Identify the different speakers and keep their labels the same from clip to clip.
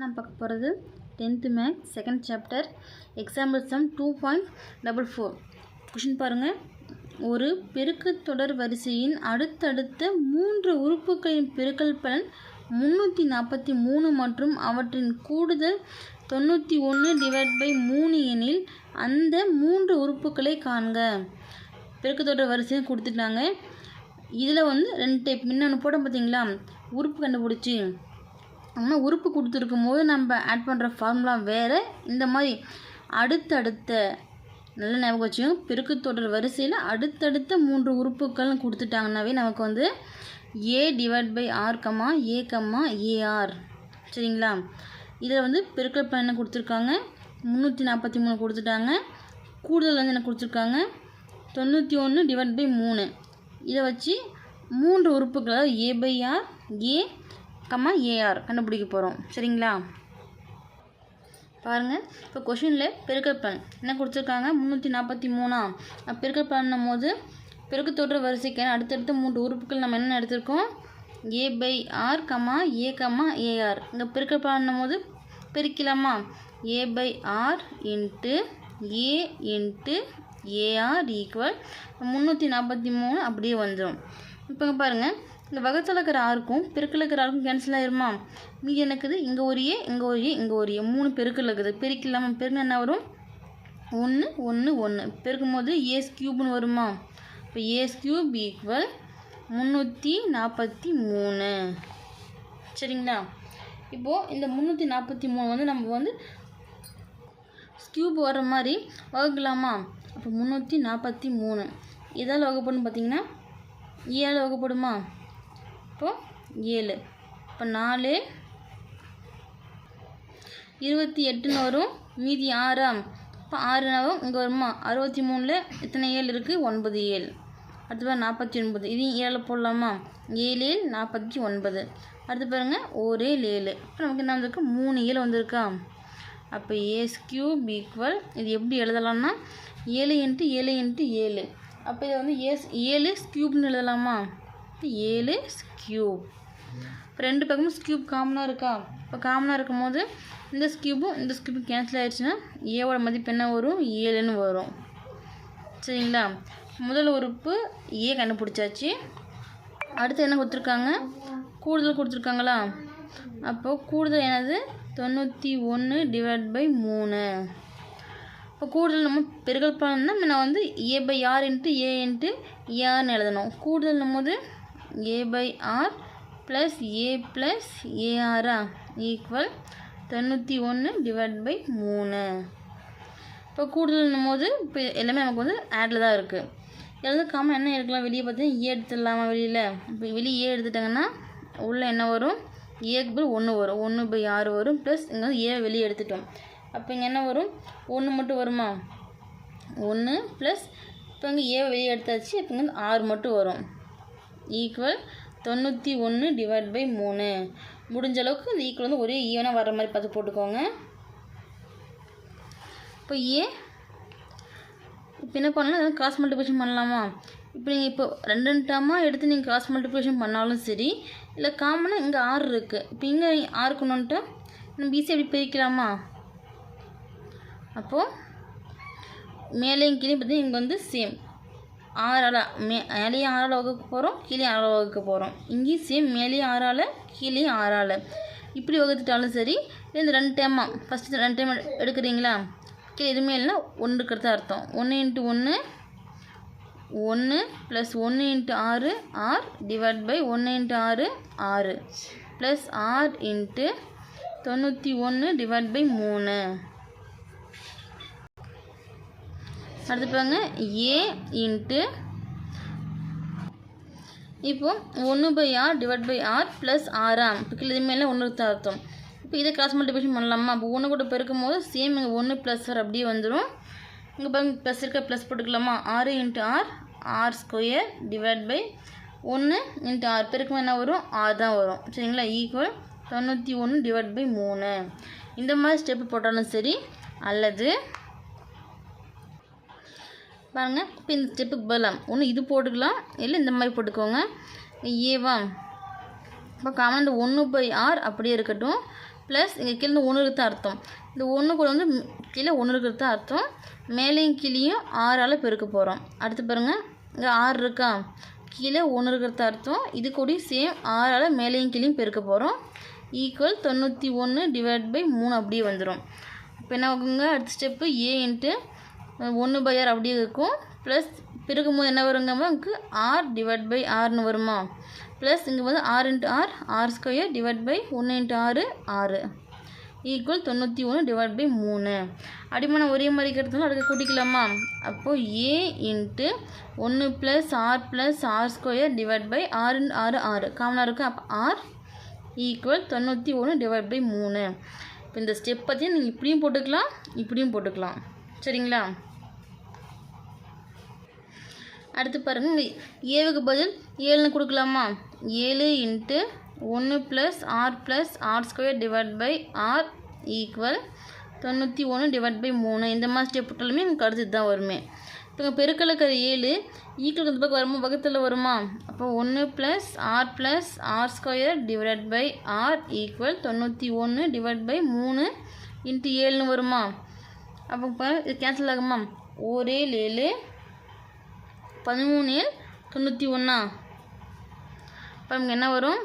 Speaker 1: நான் பார்க்க போகிறது tenth maths second chapter example sum two point double four question பாருங்கள் ஒரு பெருக்கு தொடர் வரிசையின் அடுத்தடுத்த மூன்று உறுப்புகளின் பெருக்கல் பலன் முந்நூற்றி நாற்பத்தி மூணு மற்றும் அவற்றின் கூடுதல் தொண்ணூற்றி ஒன்று டிவைட் பை மூணு எனில் அந்த மூன்று உறுப்புகளை காண்க. பெருக்கு தொடர் வரிசையும் கொடுத்துட்டாங்க. இதில் வந்து ரெண்டு டைப் முன்னொன்று போட பார்த்தீங்களா? உறுப்பு கண்டுபிடிச்சி. ஆனால் உறுப்பு கொடுத்துருக்கும் போது நம்ம ஆட் பண்ணுற ஃபார்முலா வேறு. இந்த மாதிரி அடுத்தடுத்த நல்ல ஞாபகம் வச்சுக்கோங்க. பெருக்கு தொடர் வரிசையில் அடுத்தடுத்த மூன்று உறுப்புகள்னு கொடுத்துட்டாங்கன்னாவே நமக்கு வந்து A divide by R comma A comma AR சரிங்களா? இதில் வந்து பெருக்கல் பலன் என்ன கொடுத்துருக்காங்க? முந்நூற்றி நாற்பத்தி மூணு கொடுத்துட்டாங்க. கூடுதல் வந்து என்ன கொடுத்துருக்காங்க? தொண்ணூற்றி ஒன்று டிவைட் பை மூணு. இதை வச்சு மூன்று உறுப்புகள் அதாவது A by R A comma AR கண்டுபிடிக்க போகிறோம் சரிங்களா? பாருங்கள் இப்போ கொஷினில் பெருக்கல் பலன் என்ன கொடுத்துருக்காங்க? முந்நூற்றி நாற்பத்தி மூணா பெருக்கல் பலனும் போது பெருக்கத்தொடர் வரிசைக்கான அடுத்தடுத்த மூன்று உறுப்புகள் நம்ம என்ன எடுத்திருக்கோம்? A by R comma A comma AR இங்கே பெருக்கல் பலனும் போது பெருக்கலாமா? A by R into A into AR equal முந்நூற்றி நாற்பத்தி மூணு அப்படியே வந்துடும் இப்போ பாருங்கள் இந்த வகத்தில் இருக்கிற ஆருக்கும் பெருக்கில் இருக்கிற ஆருக்கும் கேன்சல் ஆயிருமா? மீதி எனக்குது இங்கே ஒரு ஏ இங்கே ஒரு ஏ இங்கே ஒரு ஏ மூணு பெருக்கில் இருக்குது. பெருக்கில்லாமல் பெருக்கினா என்ன வரும்? ஒன்று ஒன்று ஒன்று பெருக்கும் போது ஏஸ் கியூப்னு வருமா? இப்போ ஏஸ் கியூப் ஈக்குவல் முந்நூற்றி நாற்பத்தி மூணு. சரிங்களா? இப்போது இந்த முந்நூற்றி நாற்பத்தி மூணு வந்து நம்ம வந்து கியூப் வர மாதிரி வகுக்கலாமா? அப்போ முந்நூற்றி நாற்பத்தி மூணு. இதால் வகுப்படும் பார்த்தீங்கன்னா ஏழு வகுப்படுமா? இப்போ ஏழு. இப்போ நாலு. இருபத்தி எட்டுன்னு வரும். மீதி ஆறாம். இப்போ ஆறுனாவும் இங்கே வருமா? அறுபத்தி மூணில் எத்தனை ஏழு இருக்குது ஒன்பது ஏழு. அடுத்து பாருங்க நாற்பத்தி ஒன்பது. இதையும் ஏழு போடலாமா? ஏழு ஏழு நாற்பத்தி ஒன்பது. அடுத்து பாருங்கள் ஒரே ஏழு இப்போ நமக்கு என்ன வந்திருக்கு? மூணு ஏழு வந்திருக்கா? அப்போ ஏஸ் கியூப் ஈக்குவல் இது எப்படி எழுதலாம்னா ஏழு இன்ட்டு ஏழு இன்ட்டு ஏழு. அப்போ இதை வந்து ஏஸ் ஏழு ஸ்கியூப்னு எழுதலாமா? ஏழு ஸ்கியூப் இப்போ ரெண்டு பக்கமும் ஸ்கியூப் காமனாக இருக்கா? இப்போ காமனாக இருக்கும்போது இந்த ஸ்கியூபும் இந்த ஸ்கியூபும் கேன்சல் ஆகிடுச்சுன்னா ஏவோட மதிப்பு என்ன வரும்? ஏழுன்னு வரும். சரிங்களா? முதல் உறுப்பு ஏ கண்டுபிடிச்சாச்சு. அடுத்து என்ன கொடுத்துருக்காங்க? கூடுதல் கொடுத்துருக்காங்களா? அப்போது கூடுதல் எனது தொண்ணூற்றி ஒன்று டிவைட் பை மூணு. இப்போ கூடுதல் நம்ம பெருகல் பண்ணணும்னா நான் வந்து A by R into A into ஏஆர்னு எழுதணும். கூடுதல் போது A by R plus A plus ஏஆரா equal தொண்ணூற்றி ஒன்று டிவைட் பை மூணு. இப்போ கூடுதல்னும் போது இப்போ எல்லாமே நமக்கு வந்து ஆடில் தான் இருக்குது எழுத காமன் என்ன எடுக்கலாம்? வெளியே பார்த்தீங்கன்னா ஏ எடுத்துடலாமா வெளியில்? இப்போ வெளியே ஏ எடுத்துட்டாங்கன்னா உள்ளே என்ன வரும்? ஏக்கு பதில் ஒன்று வரும். ஒன்று பை ஆறு வரும். ப்ளஸ் இங்கே வந்து ஏ வெளியே எடுத்துட்டோம். அப்போ இங்கே என்ன வரும்? ஒன்று மட்டும் வருமா? ஒன்று ப்ளஸ் இப்போ இங்கே ஏ வெளியே எடுத்தாச்சு. இப்போ இங்கே வந்து ஆறு மட்டும் வரும். ஈக்குவல் தொண்ணூற்றி ஒன்று டிவைட் பை மூணு. முடிஞ்ச அளவுக்கு இந்த ஈக்குவல் வந்து ஒரே ஈவனாக வர மாதிரி பார்த்து போட்டுக்கோங்க. இப்போ ஏ இப்போ என்ன பண்ணலாம்? கிராஸ் மல்டிப்ளிகேஷன் பண்ணலாமா? இப்போ நீங்கள் இப்போ ரெண்டு டேர்மாக எடுத்து நீங்கள் கிராஸ் மல்டிப்ளிகேஷன் பண்ணாலும் சரி இல்லை காமனாக இங்கே ஆறு இருக்குது இப்போ இங்கே ஆறுக்கு ஒன்றுட்டு நம்ம ஈஸியாக எப்படி பிரிக்கலாமா? அப்போது மேலேயும் கீழே பார்த்தீங்கன்னா இங்கே வந்து சேம் ஆறால் மே மேலேயும் ஆறால் வகுக்க போகிறோம் கீழே ஆறால் வகுக்க போகிறோம் இங்கேயும் சேம் மேலேயும் ஆறால் கீழே ஆறால். இப்படி வகுத்துட்டாலும் சரி இந்த ரெண்டு டைமாக ஃபஸ்ட்டு ரெண்டு டைம் எடுக்கிறீங்களா? கீழே எதுவுமே இல்லைன்னா ஒன்று இருக்கிறது அர்த்தம். ஒன்று இன்ட்டு ஒன்று ஒன்று ப்ளஸ் ஒன்று இன்ட்டு ஆறு ஆர் டிவைட் பை ஒன்று இன்ட்டு ஆறு ஆறு. ப்ளஸ் ஆர் இன்ட்டு தொண்ணூற்றி ஒன்று டிவைட் பை மூணு. அடுத்து பாருங்க. ஏ இன்ட்டு இப்போ ஒன்று by R divide by R plus ஆறாம் இப்போ கீழே இதுமாரி ஒன்று ஒன்று அர்த்தம். இப்போ இதை கிராஸ் மல்டிபிகேஷன் பண்ணலாமா? அப்போ ஒன்று கூட பெருக்கும் போது சேம் இங்கே ஒன்று ப்ளஸ் ஆர் அப்படியே வந்துடும் இங்கே பாருங்க ப்ளஸ் இருக்க ப்ளஸ் போட்டுக்கலாமா? ஆறு into R R square divide by ஒன்று இன்ட்டு ஆர் பெருக்கும் என்ன வரும்? ஆறு தான் வரும். சரிங்களா? ஈக்குவல் தொண்ணூற்றி ஒன்று டிவைட் பை மூணு. இந்த மாதிரி ஸ்டெப்பு போட்டாலும் சரி அல்லது பாருங்கள் இப்போ இந்த ஸ்டெப்புக்கு பதிலாம் ஒன்று இது போட்டுக்கலாம். இல்லை இந்த மாதிரி போட்டுக்கோங்க. ஏவா இப்போ காமன் ஒன்று பை ஆர் அப்படியே இருக்கட்டும். ப்ளஸ் இங்கே கீழே ஒன்று இருக்கிறது அர்த்தம். இந்த ஒன்று கூட வந்து கீழே ஒன்று இருக்கிறது தான் அர்த்தம். மேலேயும் கீழேயும் ஆறால் பெருக்க போகிறோம் அடுத்து பாருங்கள் இங்கே ஆறு இருக்கா? கீழே ஒன்று இருக்கிறது அர்த்தம். இது கூட சேம் ஆறால் மேலேயும் கீழேயும் பெருக்க போகிறோம் ஈக்குவல் தொண்ணூற்றி ஒன்று டிவைட் பை மூணு அப்படியே வந்துடும் இப்போ என்ன ஆகுங்க? அடுத்த ஸ்டெப்பு ஏ இன்ட்டு ஒன்று பை ஆர் அப்படியே இருக்கும். ப்ளஸ் பிறகு போது என்ன வருங்க நமக்கு ஆர் டிவைட் பை ஆர்னு வருமா? ப்ளஸ் இங்கே வந்து R into R R square divide by ஒன்று இன்ட்டு ஆறு ஆறு ஈக்குவல் தொண்ணூற்றி ஒன்று டிவைட் பை மூணு. அடிமனை ஒரே மாதிரி இருக்கிறதுனால அடுக்க கூட்டிக்கலாமா? அப்போது ஏ இன்ட்டு ஒன்று plus R plus R square divide by ஆறு ஆறு ஆறு காமனாக இருக்கும் அப்போ ஆர் ஈக்குவல் தொண்ணூற்றி ஒன்று டிவைட் பை மூணு. இப்போ இந்த ஸ்டெப் பற்றி நீங்கள் இப்படியும் போட்டுக்கலாம் இப்படியும் போட்டுக்கலாம். சரிங்களா? அடுத்து பாருங்கள் ஏவுக்கு பதில் ஏழுன்னு கொடுக்கலாமா? ஏழு இன்ட்டு ஒன்று plus R plus R square divide by R equal தொண்ணூற்றி ஒன்று டிவைட் பை மூணு. இந்த மாதிரி ஸ்டெப் போட்டாலுமே எனக்கு அடுத்து தான் வருமே. இப்போ இங்கே பெருக்கல் இருக்கிற ஏழு ஈக்குவல் இந்த பக்கம் வருமா? வகுத்தில் வருமா? அப்போ ஒன்று plus R plus R square divide by R equal தொண்ணூற்றி ஒன்று டிவைட் பை மூணு இன்ட்டு ஏழுன்னு வருமா? அப்போ இப்போ இது கேன்சல் ஆகுமா? ஒரே ஏழு பதிமூணு தொண்ணூற்றி ஒன்றா இப்போ நமக்கு என்ன வரும்?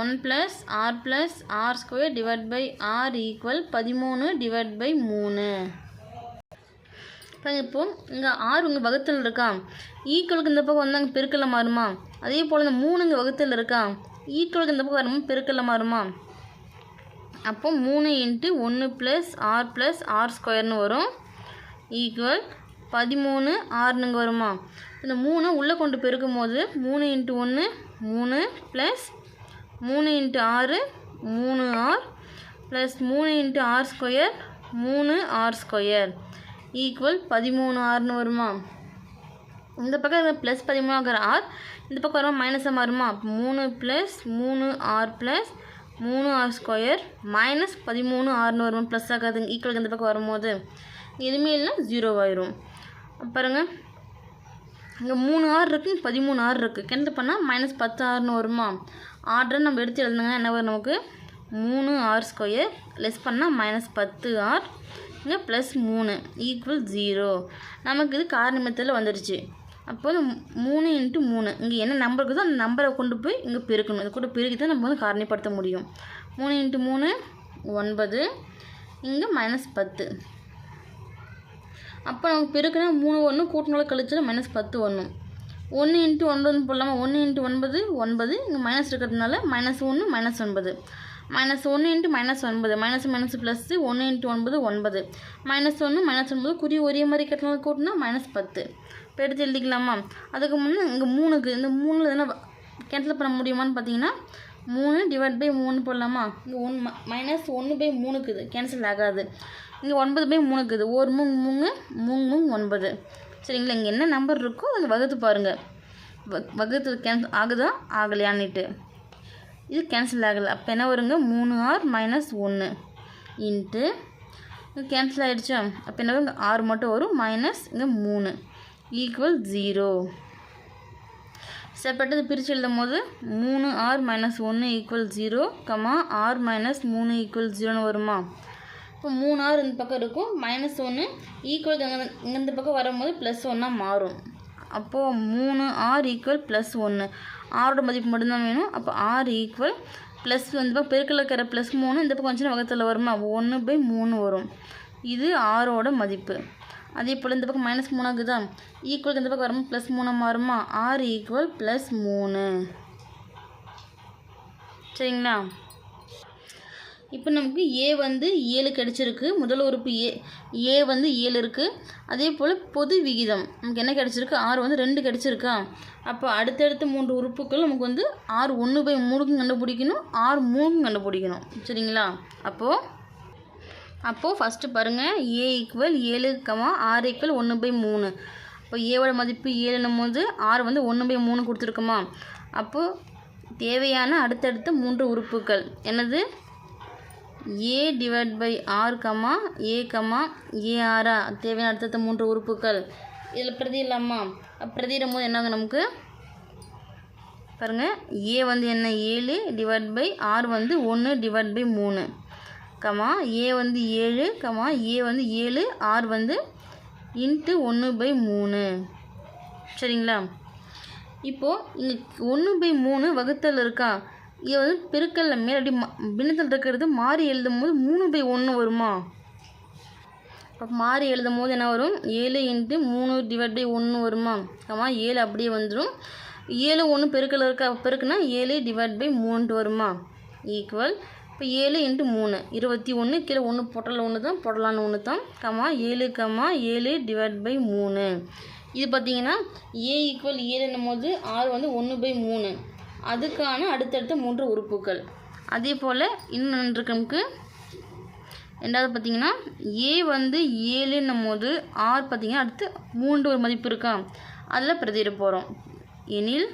Speaker 1: One plus R plus R square divide by R equal பதிமூணு டிவைட் பை மூணு. இப்போ இப்போ இங்கே ஆறு உங்கள் வகுத்தில் இருக்கா? ஈக்குவலுக்கு இந்த பக்கம் வந்தாங்க பெருக்கல்ல மாறுமா? அதே போல் இந்த மூணு இங்கே வகுத்தில் இருக்கா? ஈக்குவலுக்கு இந்த பக்கம் வரும்போது பெருக்கல்ல மாறுமா? அப்போ மூணு இன்ட்டு ஒன்று ப்ளஸ் ஆர் ப்ளஸ் ஆர் ஸ்கொயர்னு வரும். ஈக்குவல் பதிமூணு ஆறுனுங்க வருமா? இந்த மூணு உள்ளே கொண்டு பெருக்கும் போது மூணு இன்ட்டு ஒன்று மூணு ப்ளஸ் மூணு இன்ட்டு ஆறு மூணு ஆர் ப்ளஸ் மூணு இன்ட்டு ஆர் ஸ்கொயர் மூணு ஆர் ஸ்கொயர் ஈக்குவல் பதிமூணு ஆறுன்னு வருமா? இந்த பக்கம் ப்ளஸ் பதிமூணாகிற ஆர் இந்த பக்கம் வரும் மைனஸாக மாறுமா? மூணு ப்ளஸ் மூணு ஆர் ப்ளஸ் மூணு ஆர் ஸ்கொயர் மைனஸ் பதிமூணு ஆறுன்னு வரும்? ப்ளஸ் ஆகாது ஈக்குவலுக்கு இந்த பக்கம் வரும்போது. எதுவுமே இல்லைன்னா ஜீரோ ஆயிரும். பாருங்கள் இங்கே மூணு ஆறு இருக்குது பதிமூணு ஆறு இருக்குது கெண்டு பண்ணால் மைனஸ் பத்து ஆறுன்னு வருமா? ஆர்டர் நம்ம எடுத்து எழுதுங்க. என்ன வரும் நமக்கு? மூணு ஆர் ஸ்கொயர் லெஸ் பண்ணால் மைனஸ் பத்து ஆர் இங்கே ப்ளஸ் மூணு ஈக்குவல் ஜீரோ நமக்கு இது காரணிமத்தில் வந்துடுச்சு அப்போ வந்து மூணு இன்ட்டு மூணு. இங்கே என்ன நம்பர் இருக்குதோ அந்த நம்பரை கொண்டு போய் இங்கே பெருக்கணும். இது கூட பெருக்கி தான் நம்ம வந்து காரணிப்படுத்த முடியும். மூணு இன்ட்டு மூணு ஒன்பது. இங்கே மைனஸ் பத்து. அப்போ நமக்கு பெருக்குனா மூணு ஒன்று கூட்டினால கழிச்சுனா மைனஸ் பத்து ஒன்றும் ஒன்று இன்ட்டு ஒன்பது போடலாமா? ஒன்று இன்ட்டு ஒன்பது ஒன்பது. இங்கே மைனஸ் இருக்கிறதுனால மைனஸ் ஒன்று மைனஸ் ஒன்பது. மைனஸ் ஒன்று இன்ட்டு மைனஸ் ஒன்பது. மைனஸ் மைனஸ் ப்ளஸ்ஸு ஒன்று இன்ட்டு ஒன்பது ஒன்பது. மைனஸ் ஒன்று மைனஸ் ஒன்பது. குறி ஒரே மாதிரி கட்டினால கூட்டினா மைனஸ் பத்து. இப்போ எடுத்து எழுதிக்கலாமா? அதுக்கு முன்னே இங்கே மூணுக்கு இந்த மூணில் எதனா கேன்சல் பண்ண முடியுமான்னு பார்த்தீங்கன்னா மூணு டிவைட் பை மூணு போடலாமா? இங்கே ஒன் மைனஸ் ஒன்று பை மூணுக்குது கேன்சல் ஆகாது. இங்கே ஒன்பது பை மூணுக்குது. ஒரு மூணு மூணு மூணு மூணு ஒன்பது. சரிங்களா? இங்கே என்ன நம்பர் இருக்கோ அதை வகுத்து பாருங்கள் வ வகுத்து கேன்சல் ஆகுதா? ஆகலையான்னுட்டு. இது கேன்சல் ஆகலை. அப்போ என்ன வருங்க? மூணு ஆர் மைனஸ் ஒன்று இன்ட்டு கேன்சல் ஆகிடுச்சா அப்போ என்ன வரும் ஆறு மட்டும் வரும். மைனஸ் இங்கே மூணு. ஈக்குவல் ஜீரோ செப்பட்டது பிரித்து எழுதும் போது மூணு ஆர் மைனஸ் ஒன்று equal zero comma R minus மூணு ஈக்குவல் ஜீரோன்னு வருமா? இப்போ மூணு ஆறு இந்த பக்கம் இருக்கும். மைனஸ் ஒன்று ஈக்குவல் இங்கே இந்த பக்கம் வரும்போது ப்ளஸ் ஒன்னாக மாறும். அப்போது மூணு ஆர் ஈக்குவல் ப்ளஸ் ஒன்று ஆரோட மதிப்பு மட்டும்தான் வேணும். அப்போ ஆர் ஈக்குவல் ப்ளஸ் வந்து பக்கம் பெருக்கில் இருக்கிற ப்ளஸ் மூணு இந்த பக்கம் கொஞ்சம் வகத்தில் வருமா? ஒன்று பை மூணு வரும். இது ஆரோட மதிப்பு. அதே போல் இந்த பக்கம் மைனஸ் மூணு தான் ஈக்குவல் இந்த பக்கம் வரும்போது ப்ளஸ் மூணு மாறுமா? ஆறு ஈக்குவல் ப்ளஸ் மூணு. சரிங்களா? இப்போ நமக்கு ஏ வந்து ஏழு கிடச்சிருக்கு. முதல் உறுப்பு ஏ ஏ வந்து ஏழு இருக்குது அதே போல் பொது விகிதம். நமக்கு என்ன கிடச்சிருக்கு? ஆறு வந்து ரெண்டு கிடச்சிருக்கா? அப்போ அடுத்தடுத்த மூன்று உறுப்புகள் நமக்கு வந்து ஆறு ஒன்று பை மூணுக்கும் கண்டுபிடிக்கணும். ஆறு மூணுக்கும் கண்டுபிடிக்கணும். சரிங்களா? அப்போது அப்போது ஃபஸ்ட்டு பாருங்கள் ஏ ஈக்குவல் ஏழு கமா ஆறு ஈக்குவல் ஒன்று பை மூணு. இப்போ ஏவோட மதிப்பு ஏழுன்னும் போது ஆறு வந்து ஒன்று பை மூணு கொடுத்துருக்குமா? அப்போது தேவையான அடுத்தடுத்த மூன்று உறுப்புகள். என்னது? A divide by r comma a comma a தேவையான அடுத்தடுத்த மூன்று உறுப்புகள். இதில் பிரதி இல்லாமா பிரதியிடும் போது என்னாகும் நமக்கு? பாருங்கள் ஏ வந்து என்ன? ஏழு டிவைட் பை ஆர் வந்து ஒன்று டிவைட் பை மூணு. கமா ஏ வந்து ஏழு கமா ஏ வந்து ஏழு ஆர் வந்து இன்ட்டு ஒன்று பை மூணு. சரிங்களா? இப்போது இங்கே ஒன்று பை மூணு வகுத்தல் இருக்கா? இது வந்து பெருக்கல்ல மேல் அப்படி பின்னத்தில் இருக்கிறது மாறி எழுதும் போது மூணு பை ஒன்று வருமா? அப்போ மாறி எழுதும் போது என்ன வரும்? ஏழு இன்ட்டு மூணு டிவைட் பை ஒன்று வருமா? ஆமாம் ஏழு அப்படியே வந்துடும் ஏழு ஒன்று பெருக்கல் இருக்கா பெருக்குன்னா ஏழு டிவைட் பை மூணுட்டு வருமா? ஈக்குவல் இப்போ ஏழு இன்ட்டு மூணு இருபத்தி ஒன்று கீழே ஒன்று பொட்டல் ஒன்று தான் பொடலான்னு ஒன்று தான் கமா ஏழு கமா ஏழு டிவைட் பை மூணு. இது பார்த்தீங்கன்னா ஏ ஈக்குவல் ஏழுன்னும் போது ஆறு வந்து ஒன்று பை மூணு. அதுக்கான அடுத்தடுத்த மூன்று உறுப்புகள். அதே போல் இன்னொன்று நமக்கு ரெண்டாவது பார்த்தீங்கன்னா ஏ வந்து ஏழுன்னும் போது ஆர் பார்த்திங்கன்னா அடுத்து மூன்று ஒரு மதிப்பு இருக்கா? அதில் பிரதியிட போகிறோம் எனில்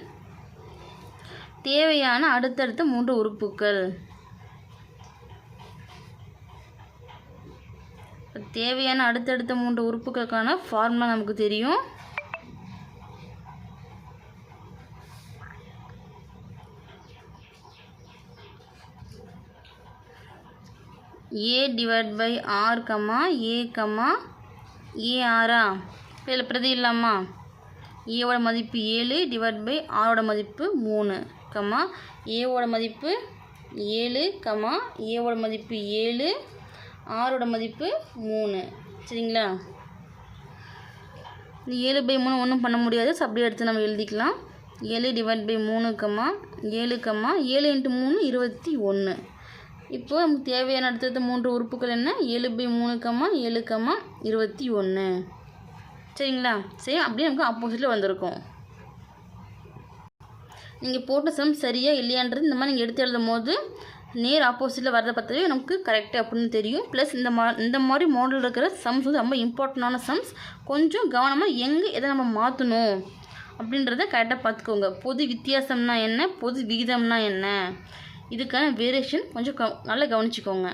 Speaker 1: தேவையான அடுத்தடுத்த மூன்று உறுப்புகள். தேவையான அடுத்தடுத்த மூன்று உறுப்புகளுக்கான ஃபார்முலா நமக்கு தெரியும். A divide by r comma a comma a ஆரா இதில் பிரதி இல்லாமா? ஏவோட மதிப்பு ஏழு டிவைட் பை ஆரோட மதிப்பு மூணு கம்மா ஏவோட மதிப்பு ஏழு கம்மா ஏவோட மதிப்பு ஏழு ஆரோட மதிப்பு மூணு. சரிங்களா? இந்த ஏழு பை மூணு ஒன்றும் பண்ண முடியாது. ஸோ அப்படியே எடுத்து நம்ம எழுதிக்கலாம். ஏழு டிவைட் பை மூணு கம்மா ஏழு கம்மா ஏழு இன்ட்டு மூணு இருபத்தி ஒன்று இப்போ நமக்கு தேவையான அடுத்தடுத்த மூன்று உறுப்புகள் என்ன? ஏழு பை மூணு கம்மா ஏழு கம்மா இருபத்தி ஒன்று சரிங்களா? சரி அப்படியே நமக்கு ஆப்போசிட்டில் வந்திருக்கும். நீங்கள் போட்ட சம் சரியா இல்லையான்றது இந்த மாதிரி நீங்கள் எடுத்து எழுதும் போது நேர் ஆப்போசிட்டில் வரதை பார்த்தாவே நமக்கு கரெக்டு அப்படின்னு தெரியும். ப்ளஸ் இந்த மா இந்த மாதிரி மாடல் இருக்கிற சம்ஸ் வந்து ரொம்ப இம்பார்ட்டண்டான சம்ஸ் கொஞ்சம் கவனமாக எங்கே எதை நம்ம மாற்றணும் அப்படின்றத கரெக்டாக பார்த்துக்கோங்க. பொது வித்தியாசம்னா என்ன? பொது விகிதம்னா என்ன? இதுக்கான வேரியேஷன் கொஞ்சம் க நல்லா கவனிச்சுக்கோங்க.